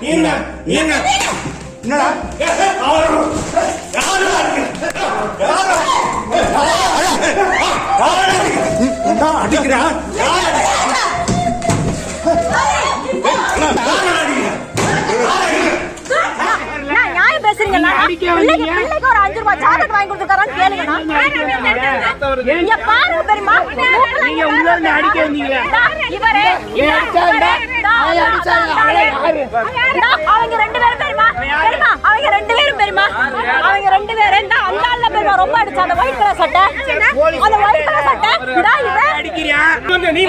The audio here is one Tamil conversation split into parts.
நீங்க நீங்க என்னடா அடிக்கிறா நான் நியாயம் பேசுறீங்களா? பிள்ளைக்கு- பிள்ளைக்கு ஒரு அஞ்சு ரூபாய் chocolate வாங்கி கொடுத்திருக்காரான்னு. இங்க பாருங்க பெரியம்மா. நீங்க உள்ள இருந்து அடிக்க வந்தீங்களே. இவரு, அவங்க ரெண்டு பேரும் பெரியம்மா. பெரியம்மா, அவங்க ரெண்டு பேரும் பெரியம்மா. அவங்க ரெண்டு பேரும் இந்தா, அந்த ஆள்ல பெரியம்மா ரொம்ப அடிச்சா, அந்த white color சட்டை. அந்த white color சட்டை. இவன். அடிக்கிறியா நீ?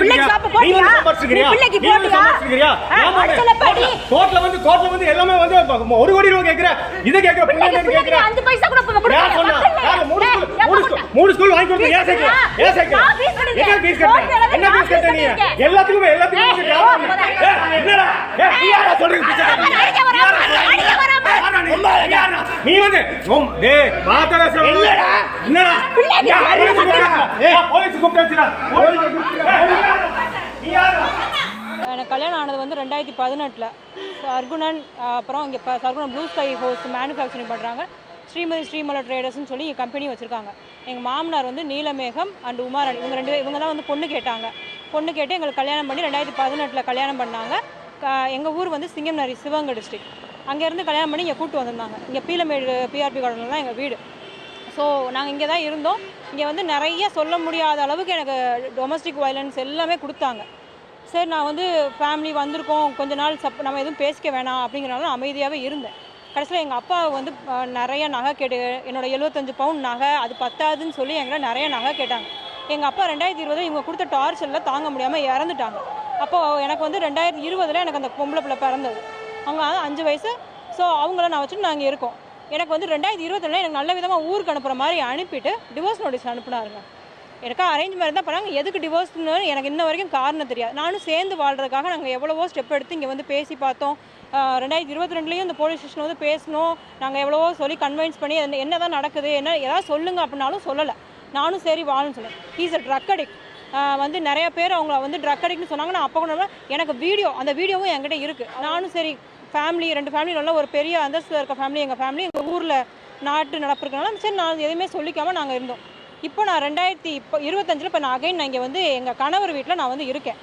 பிள்ளைக்கு வந்து போட்டியா? நீ பிள்ளைக்கு போட்டியா? ஏன் வந்து அடிச்சல படி. கோர்ட்ல வந்து கோர்ட்ல வந்து எல்லாமே வந்து ஒரு கோடி கேக்குற? இதை கேக்குற கேக்குற? பைசா கூட யார் சொன்னா. யார்? மூணு ஸ்கூல் மூணு? ஸ்கூல் வாங்கி கொடுத்து ஏன் ஏன். என்ன என்ன நீ. எல்லாத்துக்குமே எல்லாத்துக்குமே என்னடா? ஏய் நீ யாரா சொல்றீங்க? அடிக்க அடிக்க நீ? வந்து டேய் சொல்ல. என்னடா? ஏய் போலீஸ் கூப்பிட்டாச்சுடா போலீஸ் நீ யாரா? எனக்கு கல்யாணம் ஆனது வந்து ரெண்டாயிரத்தி பதினெட்டில். சர்குணன் அப்புறம் இங்கே இப்போ Sargunan blue sky hose manufacturing பண்ணுறாங்க ஸ்ரீமதி ஸ்ரீமல ட்ரேடர்ஸ்னு சொல்லி இங்கே கம்பெனி வச்சுருக்காங்க. எங்கள் மாமனார் வந்து நீலமேகம் அண்ட் உமாராணி இவங்க ரெண்டு பேர் இவங்க தான் வந்து பொண்ணு கேட்டாங்க. பொண்ணு கேட்டு எங்களுக்கு கல்யாணம் பண்ணி ரெண்டாயிரத்தி பதினெட்டில் கல்யாணம் பண்ணாங்க. எங்கள் ஊர் வந்து சிங்கம்நரி சிவகங்கை டிஸ்ட்ரிக்ட் அங்கேருந்து கல்யாணம் பண்ணி இங்கே கூட்டு வந்திருந்தாங்க. இங்கே பீலமேடு பிஆர்பி கார்டனில் தான் எங்கள் வீடு. ஸோ நாங்கள் இங்கே தான் இருந்தோம். இங்கே வந்து நிறைய சொல்ல முடியாத அளவுக்கு எனக்கு டொமஸ்டிக் வயலன்ஸ் எல்லாமே கொடுத்தாங்க. சரி நான் வந்து ஃபேமிலி வந்திருக்கோம். கொஞ்ச நாள் சப் நம்ம எதுவும் பேசிக்க வேணாம் அப்படிங்கிறனால அமைதியாகவே இருந்தேன். கடைசியில் எங்கள் அப்பா வந்து நிறைய நகை கேட்டு என்னோட எழுபத்தஞ்சு பவுன் நகை அது பத்தாதுன்னு சொல்லி எங்களை நிறைய நகை கேட்டாங்க. எங்கள் அப்பா ரெண்டாயிரத்தி இருபது இவங்க கொடுத்த டார்ச்சரில் தாங்க முடியாமல் இறந்துட்டாங்க. அப்போது எனக்கு வந்து ரெண்டாயிரத்தி இருபதில் எனக்கு அந்த பொம்பளை பிள்ளை பிறந்தது. அவங்க அஞ்சு வயசு ஸோ அவங்கள நான் வச்சுட்டு நாங்கள் இருக்கோம். எனக்கு வந்து ரெண்டாயிரத்தி இருபத்தில எனக்கு நல்ல விதமாக ஊருக்கு அனுப்புகிற மாதிரி அனுப்பிட்டு டிவோர்ஸ் நோட்டீஸ் அனுப்புனாருங்க. எனக்கு அரேஞ்ச் மேரேஜ் தான் பண்ணாங்க எதுக்கு டிவோர்ஸ்னு எனக்கு இன்ன வரைக்கும் காரணம் தெரியாது. நானும் சேர்ந்து வாழ்றதுக்காக நாங்கள் எவ்வளவோ ஸ்டெப் எடுத்து இங்கே வந்து பேசி பார்த்தோம். ரெண்டாயிரத்தி இருபத்தி ரெண்டுலேயும் இந்த போலீஸ் ஸ்டேஷன் வந்து பேசணும் நாங்கள் எவ்வளவோ சொல்லி கன்வின்ஸ் பண்ணி என்ன தான் நடக்குது என்ன ஏதாவது சொல்லுங்க அப்படின்னாலும் சொல்லலை. நானும் சரி வாழணும்னு சொன்னேன். ஹீஸ் அ ட்ரக் அடிக்ட் வந்து நிறைய பேர் அவங்கள வந்து ட்ரக் அடிக்ட்னு சொன்னாங்க. நான் அப்போ கூட எனக்கு வீடியோ அந்த வீடியோவும் என்கிட்ட இருக்குது நானும் சரி ஃபேமிலி ரெண்டு ஃபேமிலி நல்ல ஒரு பெரிய அந்தஸ்தில் இருக்க ஃபேமிலி எங்கள் ஃபேமிலி எங்கள் ஊரில் நாட்டு நடப்பிருக்கனால சரி நான் எதுவுமே சொல்லிக்காமல் நாங்கள் இருந்தோம். இப்போ நான் ரெண்டாயிரத்தி இப்போ இருபத்தஞ்சில் இப்போ நான் அகைன் நான் இங்கே வந்து எங்கள் கணவர் வீட்டில் நான் வந்து இருக்கேன்.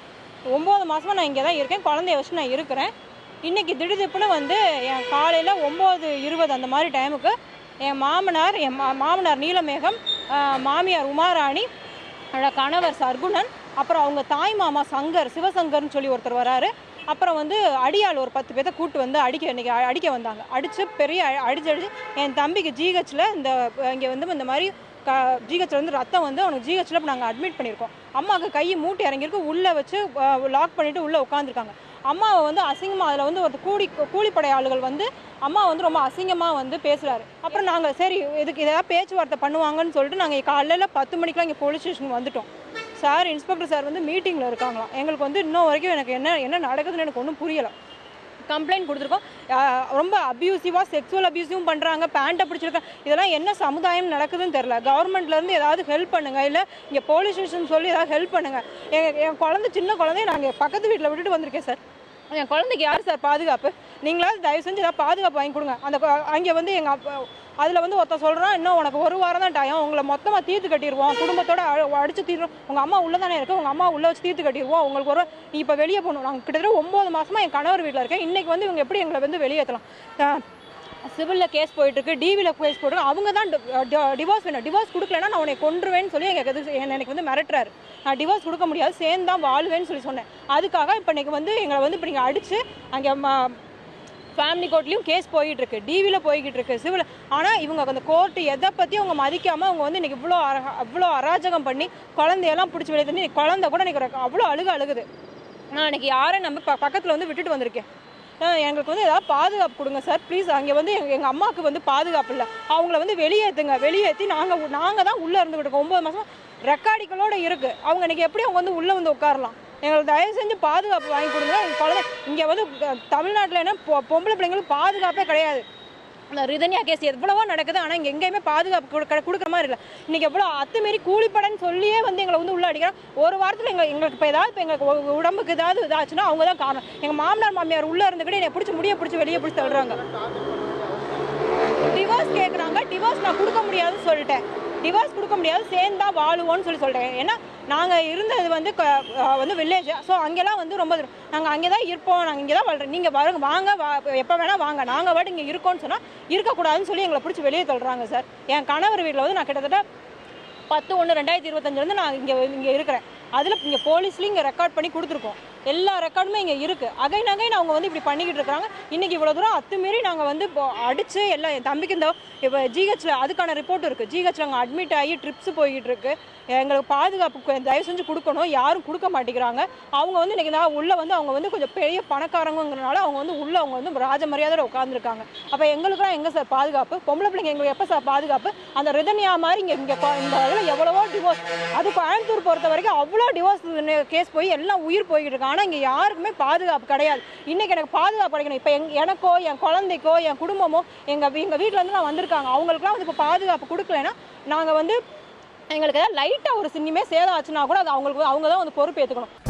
ஒம்பது மாதமாக நான் இங்கே தான் இருக்கேன். குழந்தைய வச்சு நான் இருக்கிறேன். இன்றைக்கி திடுதிப்புன்னு வந்து என் காலையில் ஒம்பது இருபது அந்த மாதிரி டைமுக்கு என் மாமனார் என் மா மாமனார் நீலமேகம் மாமியார் உமாராணி கணவர் சர்குணன் அப்புறம் அவங்க தாய் மாமா சங்கர் சிவசங்கர்னு சொல்லி ஒருத்தர் வராரு. அப்புறம் வந்து அடியால் ஒரு பத்து பேர்த்த கூட்டு வந்து அடிக்க இன்றைக்கி அடிக்க வந்தாங்க. அடித்து பெரிய அடிச்சு அடிச்சு என் தம்பிக்கு ஜிஹெச்சில் இந்த இங்கே வந்து இந்த மாதிரி க ஜிஹெச்சில் வந்து ரத்தம் வந்து அவனுக்கு ஜிஹெச்சில் இப்போ நாங்கள் அட்மிட் பண்ணியிருக்கோம். அம்மாவுக்கு கை மூட்டி இறங்கியிருக்கு உள்ளே வச்சு லாக் பண்ணிவிட்டு உள்ளே உட்காந்துருக்காங்க அம்மாவை வந்து அசிங்கமாக அதில் வந்து ஒரு கூலி கூலிப்படை ஆளுகள் வந்து அம்மா வந்து ரொம்ப அசிங்கமாக வந்து பேசுகிறாரு அப்புறம் நாங்கள் சரி இதுக்கு ஏதாவது பேச்சுவார்த்தை பண்ணுவாங்கன்னு சொல்லிட்டு நாங்கள் காலையில் பத்து மணிக்கெலாம் இங்கே போலீஸ் ஸ்டேஷனுக்கு வந்துட்டோம். சார் இன்ஸ்பெக்டர் சார் வந்து மீட்டிங்கில் இருக்காங்களாம். எங்களுக்கு வந்து இன்னும் வரைக்கும் எனக்கு என்ன என்ன நடக்குதுன்னு எனக்கு ஒன்றும் புரியலை. கம்ப்ளைண்ட் கொடுத்துருக்கோம். ரொம்ப அப்யூசிவாக செக்ஸுவல் அப்யூசிவும் பண்ணுறாங்க பேண்ட்டை பிடிச்சிருக்காங்க இதெல்லாம் என்ன சமுதாயம் நடக்குதுன்னு தெரில கவர்மெண்ட்லேருந்து ஏதாவது ஹெல்ப் பண்ணுங்கள் இல்லை இங்கே போலீஸ் ஸ்டேஷன் சொல்லி ஏதாவது ஹெல்ப் பண்ணுங்கள் என் என் குழந்தை சின்ன குழந்தைய நாங்கள் பக்கத்து வீட்டில் விட்டுட்டு வந்திருக்கேன் சார் என் குழந்தைக்கு யார் சார் பாதுகாப்பு? நீங்களாவது தயவு செஞ்சு ஏதாவது பாதுகாப்பு வாங்கி கொடுங்க. அந்த அங்கே வந்து எங்கள் அப்பா அதில் வந்து ஒருத்தன் சொல்கிறான் இன்னும் உனக்கு ஒரு வாரம் தான் டயம் உங்களை மொத்தமாக தீர்த்து கட்டிடுவோம் குடும்பத்தோட அடித்து தீர்வோம் உங்கள் அம்மா உள்ளே தானே இருக்குது உங்கள் அம்மா உள்ளே வச்சு தீர்த்து கட்டிடுவோம் உங்களுக்கு ஒரு நீ இப்போ வெளியே போகணும். நாங்கள் கிட்டத்தட்ட ஒம்பது மாதமாக என் கணவர் வீட்டில் இருக்கேன். இன்றைக்கி வந்து இவங்க எப்படி எங்களை வந்து வெளியேற்றலாம் சிவிலில் கேஸ் போயிட்டுருக்கு டிவியில் கேஸ் போட்டுருக்கு அவங்க தான் டிவோர்ஸ் வேணும் டிவோர்ஸ் கொடுக்கலன்னா நான் உன்னை கொண்டுருவேன்னு சொல்லி எங்கள் எனக்கு வந்து மிரட்டுறாரு. நான் டிவோர்ஸ் கொடுக்க முடியாது சேர்ந்து தான் வாழ்வேன்னு சொல்லி சொன்னேன். அதுக்காக இப்போ இன்னைக்கு வந்து எங்களை வந்து இப்போ நீங்கள் அடித்து அங்கே ஃபேமிலி கோர்ட்லேயும் கேஸ் போயிட்டு இருக்கு டிவியில் போய்கிட்டு இருக்கு சிவில் ஆனால் இவங்க அந்த கோர்ட்டு எதை பற்றி அவங்க மதிக்காமல் அவங்க வந்து இன்றைக்கி இவ்வளோ அர அவ்வளோ அராஜகம் பண்ணி குழந்தையெல்லாம் பிடிச்சி வெளியே தண்ணி குழந்தை கூட எனக்கு அவ்வளோ அழுக அழுகுது. நான் அன்றைக்கி யாரையும் நம்ம ப பக்கத்தில் வந்து விட்டுட்டு வந்திருக்கேன். எங்களுக்கு வந்து ஏதாவது பாதுகாப்பு கொடுங்க சார். ப்ளீஸ் அங்கே வந்து எங்கள் எங்கள் அம்மாவுக்கு வந்து பாதுகாப்பு இல்லை. அவங்கள வந்து வெளியேற்றுங்க வெளியேற்றி நாங்கள் நாங்கள் தான் உள்ளே இருந்துக்கிட்டு இருக்கோம் ஒம்பது மாதம் ரெக்கார்டிகளோட இருக்குது அவங்க இன்றைக்கி எப்படி அவங்க வந்து உள்ளே வந்து உட்காரலாம்? எங்களுக்கு தயவு செஞ்சு பாதுகாப்பு வாங்கி கொடுங்க. குழந்தை இங்கே வந்து தமிழ்நாட்டில் என்ன பொ- பொம்பளை பிள்ளைங்களுக்கு பாதுகாப்பே கிடையாது. ரிதன்யா கேஸ் எவ்வளவோ நடக்குது ஆனால் இங்கே எங்கேயுமே பாதுகாப்பு கொடுக்க கொடுக்குற மாதிரி இல்லை. இன்னைக்கு எவ்வளோ அத்துமாரி கூலிப்படன்னு சொல்லியே வந்து எங்களை வந்து உள்ள அடிக்கிறோம் ஒரு வாரத்தில் எங்கள் எங்களுக்கு இப்போ ஏதாவது இப்போ எங்களுக்கு உடம்புக்கு ஏதாவது இதாச்சுன்னா அவங்க தான் காரணம். எங்கள் மாமனார் மாமியார் உள்ளே இருந்துக்கிட்டு என்னை பிடிச்சி முடிய பிடிச்சி வெளியே பிடிச்சி தள்ளுறாங்க. டிவோர்ஸ் கேட்குறாங்க டிவோர்ஸ் நான் கொடுக்க முடியாதுன்னு சொல்லிட்டேன். டிவோர்ஸ் கொடுக்க முடியாது சேர்ந்தா வாழுவோம்னு சொல்லி சொல்கிறேன் ஏன்னா நாங்கள் இருந்தது வந்து க- வந்து வில்லேஜ் ஸோ அங்கெல்லாம் வந்து ரொம்ப நாங்கள் அங்கே தான் இருப்போம் நாங்கள் இங்கே தான் வாழ்கிறோம் நீங்கள் வருங்க வாங்க வா எப்போ வேணால் வாங்க. நாங்கள் வாட்டு இங்கே இருக்கோம்னு சொன்னால் இருக்கக்கூடாதுன்னு சொல்லி எங்களை பிடிச்சி வெளியே சொல்கிறாங்க சார் என் கணவர் வீட்டில் வந்து நான் கிட்டத்தட்ட பத்து ஒன்று ரெண்டாயிரத்தி இருபத்தஞ்சிலேருந்து நான் இங்கே இங்கே இருக்கிறேன். அதில் இங்கே போலீஸ்லேயும் இங்கே ரெக்கார்ட் பண்ணி கொடுத்துருக்கோம். எல்லா ரெக்கார்டுமே இங்கே இருக்குது அகைன் அகைன் அவங்க வந்து இப்படி பண்ணிக்கிட்டு இருக்காங்க. இன்றைக்கி இவ்வளோ தூரம் அத்துமீறி நாங்கள் வந்து இப்போ அடித்து எல்லாம் என் தம்பிக்கு இந்த இப்போ ஜிஹெச்சில் அதுக்கான ரிப்போர்ட் இருக்குது ஜிஹெச்சில் அங்கே அட்மிட் ஆகி ட்ரிப்ஸ் போய்கிட்டு இருக்கு. எங்களுக்கு பாதுகாப்பு தயவு செஞ்சு கொடுக்கணும். யாரும் கொடுக்க மாட்டேங்கிறாங்க. அவங்க வந்து இன்றைக்கி நான் உள்ளே வந்து அவங்க வந்து கொஞ்சம் பெரிய பணக்காரங்கிறனால அவங்க வந்து உள்ளே அவங்க வந்து ராஜ மரியாதையோட உட்காந்துருக்காங்க அப்போ எங்களுக்குலாம் எங்கே சார் பாதுகாப்பு? பொம்பளை பிள்ளைங்க எங்களுக்கு எப்போ சார் பாதுகாப்பு? அந்த ரிதன்யா மாதிரி இங்கே இங்கே இந்த இதில் எவ்வளவோ டிவோர்ஸ் அது கோயம்புத்தூர் பொறுத்த வரைக்கும் அவ்வளோ டிவோர்ஸ் கேஸ் போய் எல்லாம் உயிர் போய்கிட்டு இருக்காங்க. ஆனால் இங்கே யாருக்குமே பாதுகாப்பு கிடையாது. இன்றைக்கி எனக்கு பாதுகாப்பு கிடைக்கணும். இப்போ எங் எனக்கோ என் குழந்தைக்கோ என் குடும்பமோ எங்கள் எங்கள் வீட்டிலேருந்து நான் வந்திருக்காங்க. அவங்களுக்குலாம் வந்து இப்போ பாதுகாப்பு கொடுக்கலன்னா நாங்கள் வந்து எங்களுக்கு ஏதாவது லைட்டாக ஒரு சின்னமே சேதம் ஆச்சுன்னா கூட அது அவங்களுக்கு அவங்க தான் வந்து பொறுப்பு ஏற்றுக்கணும்